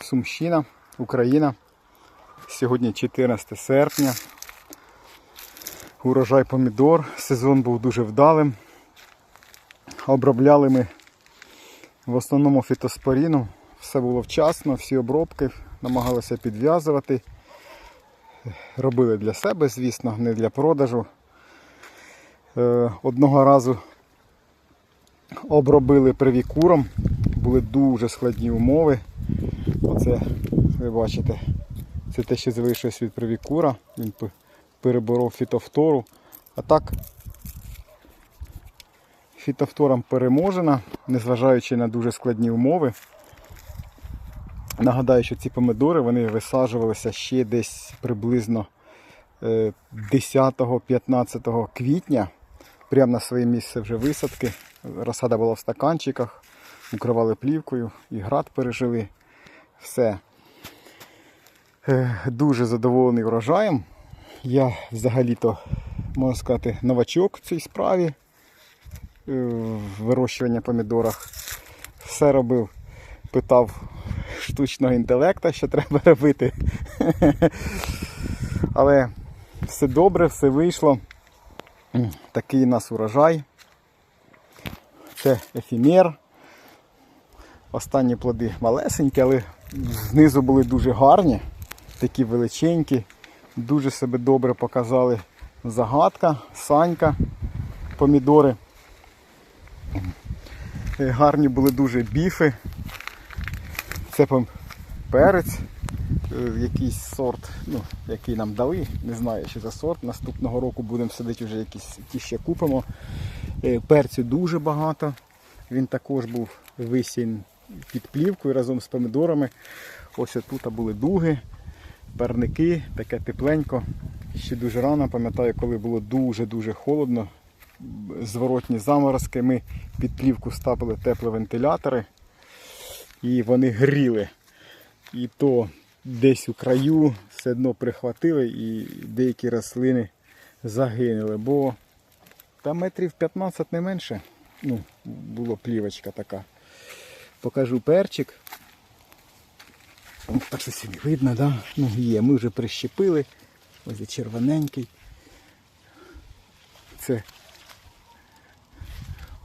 Сумщина, Україна. Сьогодні 14 серпня. Урожай помідор. Сезон був дуже вдалим. Обробляли ми в основному фітоспоріном. Все було вчасно, всі обробки намагалися підв'язувати. Робили для себе, звісно, не для продажу. Е, Одного разу обробили привікуром, були дуже складні умови. Оце ви бачите, це те, що залишилось від привікура. Він переборов фітофтору. А так фітофтором переможена, незважаючи на дуже складні умови. Нагадаю, що ці помидори вони висаджувалися ще десь приблизно е, 10-15 квітня. Прямо на своє місце вже висадки. Розсада була в стаканчиках, укривали плівкою і град пережили. Все. Е, Дуже задоволений врожаєм. Я взагалі-то, можна сказати, новачок в цій справі е, в вирощуванні помідорах. Все робив, питав штучного інтелекта, що треба робити. Але все добре, все вийшло. Такий у нас урожай. Це ефімер. Останні плоди малесенькі, але знизу були дуже гарні, такі величенькі, дуже себе добре показали загадка, санька, помідори. Е, Гарні були дуже біфи. Це перець, е, якийсь сорт, ну, який нам дали, не знаю, що за сорт. Наступного року будемо садити вже якісь ті ще купимо. Е, Перцю дуже багато. Він також був висін під плівкою разом з помідорами. Ось тут були дуги, парники, таке тепленько. Ще дуже рано, пам'ятаю, коли було дуже-дуже холодно. Зворотні заморозки. Ми під плівку ставили тепловентилятори і вони гріли. І то десь у краю все одно прихватили і деякі рослини загинули, бо та метрів 15 не менше. Ну, була плівочка така. Покажу перчик. О, Так що сьогодні видно, да? Ну, є, ми вже прищепили. Ось і червоненький. Це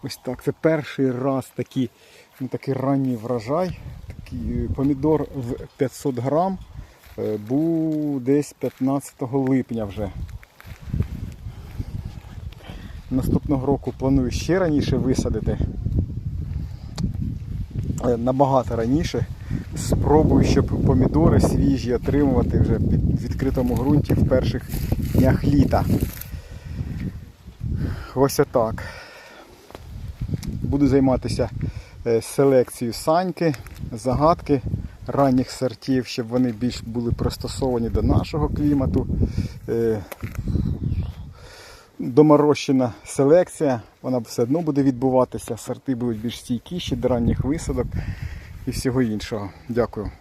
ось так. Це перший раз такий, ну, такий ранній врожай. Такий е, помідор в 500 грам е, був десь 15 липня вже. Наступного року планую ще раніше висадити. Е, Набагато раніше. Спробую, щоб помідори свіжі отримувати вже під відкритому ґрунті в перших днях літа. Ось отак. Буду займатися е, селекцією саньки, загадки ранніх сортів, щоб вони більш були пристосовані до нашого клімату. Доморощена селекція, вона все одно буде відбуватися, сорти будуть більш стійкіші до ранніх висадок і всього іншого. Дякую.